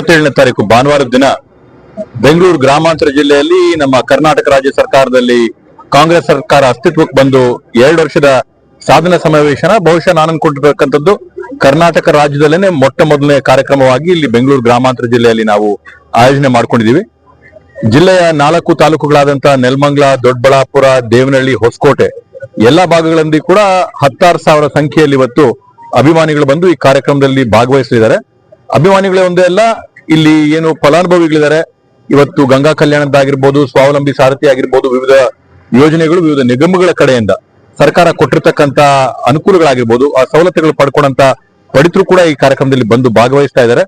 ಇಪ್ಪತ್ತೇಳನೇ ತಾರೀಕು ಭಾನುವಾರ ದಿನ ಬೆಂಗಳೂರು ಗ್ರಾಮಾಂತರ ಜಿಲ್ಲೆಯಲ್ಲಿ ನಮ್ಮ ಕರ್ನಾಟಕ ರಾಜ್ಯ ಸರ್ಕಾರದಲ್ಲಿ ಕಾಂಗ್ರೆಸ್ ಸರ್ಕಾರ ಅಸ್ತಿತ್ವಕ್ಕೆ ಬಂದು ಎರಡು ವರ್ಷದ ಸಾಧನ ಸಮಾವೇಶನ ಬಹುಶಃ ನಾನು ಅನ್ಕೊಂಡಿರ್ತಕ್ಕಂಥದ್ದು ಕರ್ನಾಟಕ ರಾಜ್ಯದಲ್ಲೇನೆ ಮೊಟ್ಟ ಮೊದಲನೇ ಕಾರ್ಯಕ್ರಮವಾಗಿ ಇಲ್ಲಿ ಬೆಂಗಳೂರು ಗ್ರಾಮಾಂತರ ಜಿಲ್ಲೆಯಲ್ಲಿ ನಾವು ಆಯೋಜನೆ ಮಾಡ್ಕೊಂಡಿದ್ದೀವಿ. ಜಿಲ್ಲೆಯ ನಾಲ್ಕು ತಾಲೂಕುಗಳಾದಂತಹ ನೆಲಮಂಗ್ಲ, ದೊಡ್ಡಬಳ್ಳಾಪುರ, ದೇವನಹಳ್ಳಿ, ಹೊಸಕೋಟೆ ಎಲ್ಲಾ ಭಾಗಗಳಲ್ಲಿ ಕೂಡ ಹತ್ತಾರು ಸಾವಿರ ಸಂಖ್ಯೆಯಲ್ಲಿ ಇವತ್ತು ಅಭಿಮಾನಿಗಳು ಬಂದು ಈ ಕಾರ್ಯಕ್ರಮದಲ್ಲಿ ಭಾಗವಹಿಸಲಿದ್ದಾರೆ. ಅಭಿಮಾನಿಗಳೇ ಒಂದೇ ಅಲ್ಲ ಇಲ್ಲಿ ಏನು ಫಲಾನುಭವಿಗಳಿದ್ದಾರೆ. ಇವತ್ತು ಗಂಗಾ ಕಲ್ಯಾಣದ್ದಾಗಿರ್ಬೋದು, ಸ್ವಾವಲಂಬಿ ಸಾರಥಿ ಆಗಿರ್ಬೋದು ವಿವಿಧ ಯೋಜನೆಗಳು, ವಿವಿಧ ನಿಗಮಗಳ ಕಡೆಯಿಂದ ಸರ್ಕಾರ ಕೊಟ್ಟಿರ್ತಕ್ಕಂತ ಅನುಕೂಲಗಳಾಗಿರ್ಬೋದು, ಆ ಸವಲತ್ತುಗಳು ಪಡ್ಕೊಂಡಂತ ಪಡಿತರು ಕೂಡ ಈ ಕಾರ್ಯಕ್ರಮದಲ್ಲಿ ಬಂದು ಭಾಗವಹಿಸ್ತಾ ಇದ್ದಾರೆ.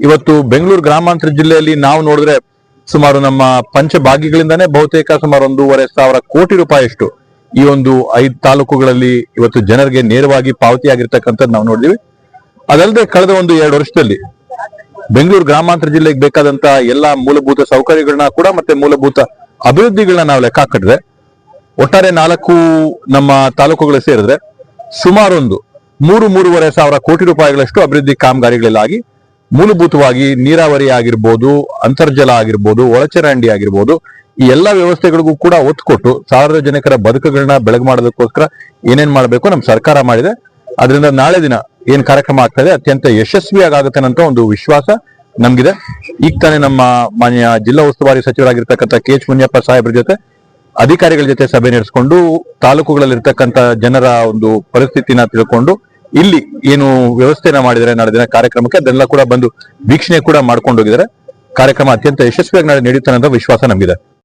ಇವತ್ತು ಬೆಂಗಳೂರು ಗ್ರಾಮಾಂತರ ಜಿಲ್ಲೆಯಲ್ಲಿ ನಾವು ನೋಡಿದ್ರೆ ಸುಮಾರು ನಮ್ಮ ಪಂಚಭಾಗಿಗಳಿಂದಾನೇ ಬಹುತೇಕ ಸುಮಾರು ಒಂದೂವರೆ ಸಾವಿರ ಕೋಟಿ ರೂಪಾಯಿಯಷ್ಟು ಈ ಒಂದು ಐದು ತಾಲೂಕುಗಳಲ್ಲಿ ಇವತ್ತು ಜನರಿಗೆ ನೇರವಾಗಿ ಪಾವತಿಯಾಗಿರ್ತಕ್ಕಂಥದ್ದು ನಾವು ನೋಡಿದೀವಿ ಅದಲ್ಲದೆ ಕಳೆದ ಒಂದು ಎರಡು ವರ್ಷದಲ್ಲಿ ಬೆಂಗಳೂರು ಗ್ರಾಮಾಂತರ ಜಿಲ್ಲೆಗೆ ಬೇಕಾದಂತ ಎಲ್ಲಾ ಮೂಲಭೂತ ಸೌಕರ್ಯಗಳನ್ನ ಕೂಡ ಮತ್ತೆ ಮೂಲಭೂತ ಅಭಿವೃದ್ಧಿಗಳನ್ನ ನಾವು ಲೆಕ್ಕ ಹಾಕಿದ್ರೆ ಒಟ್ಟಾರೆ ನಾಲ್ಕು ನಮ್ಮ ತಾಲೂಕುಗಳು ಸೇರಿದ್ರೆ ಸುಮಾರೊಂದು ಮೂರು ಮೂರುವರೆ ಸಾವಿರ ಕೋಟಿ ರೂಪಾಯಿಗಳಷ್ಟು ಅಭಿವೃದ್ಧಿ ಕಾಮಗಾರಿಗಳಲ್ಲಾಗಿ ಮೂಲಭೂತವಾಗಿ ನೀರಾವರಿ ಆಗಿರ್ಬೋದು, ಅಂತರ್ಜಲ ಆಗಿರ್ಬೋದು, ಒಳಚರಂಡಿ ಆಗಿರ್ಬೋದು, ಈ ಎಲ್ಲಾ ವ್ಯವಸ್ಥೆಗಳಿಗೂ ಕೂಡ ಒತ್ತು ಕೊಟ್ಟು ಸಾರ್ವಜನಿಕರ ಬದುಕುಗಳನ್ನ ಬೆಳಗ್ ಮಾಡೋದಕ್ಕೋಸ್ಕರ ಏನೇನ್ ಮಾಡಬೇಕು ನಮ್ಮ ಸರ್ಕಾರ ಮಾಡಿದೆ. ಅದರಿಂದ ನಾಳೆ ದಿನ ಏನ್ ಕಾರ್ಯಕ್ರಮ ಆಗ್ತದೆ ಅತ್ಯಂತ ಯಶಸ್ವಿಯಾಗಿ ಆಗುತ್ತೆ ಒಂದು ವಿಶ್ವಾಸ ನಮ್ಗಿದೆ. ಈಗ ತಾನೇ ನಮ್ಮ ಮಾನ್ಯ ಜಿಲ್ಲಾ ಉಸ್ತುವಾರಿ ಸಚಿವರಾಗಿರ್ತಕ್ಕಂಥ ಕೆ ಎಚ್ ಮುನಿಯಪ್ಪ ಸಾಹೇಬ್ರ ಜೊತೆ ಅಧಿಕಾರಿಗಳ ಜೊತೆ ಸಭೆ ನಡೆಸಿಕೊಂಡು ತಾಲೂಕುಗಳಲ್ಲಿ ಇರ್ತಕ್ಕಂಥ ಜನರ ಒಂದು ಪರಿಸ್ಥಿತಿನ ತಿಳ್ಕೊಂಡು, ಇಲ್ಲಿ ಏನು ವ್ಯವಸ್ಥೆನ ಮಾಡಿದರೆ ನಾಳೆ ದಿನ ಕಾರ್ಯಕ್ರಮಕ್ಕೆ ಅದೆಲ್ಲ ಕೂಡ ಬಂದು ವೀಕ್ಷಣೆ ಕೂಡ ಮಾಡ್ಕೊಂಡು ಹೋಗಿದ್ದಾರೆ. ಕಾರ್ಯಕ್ರಮ ಅತ್ಯಂತ ಯಶಸ್ವಿಯಾಗಿ ನಾಳೆ ನಡೆಯುತ್ತೆ ಅನ್ನೋ ವಿಶ್ವಾಸ ನಮಗಿದೆ.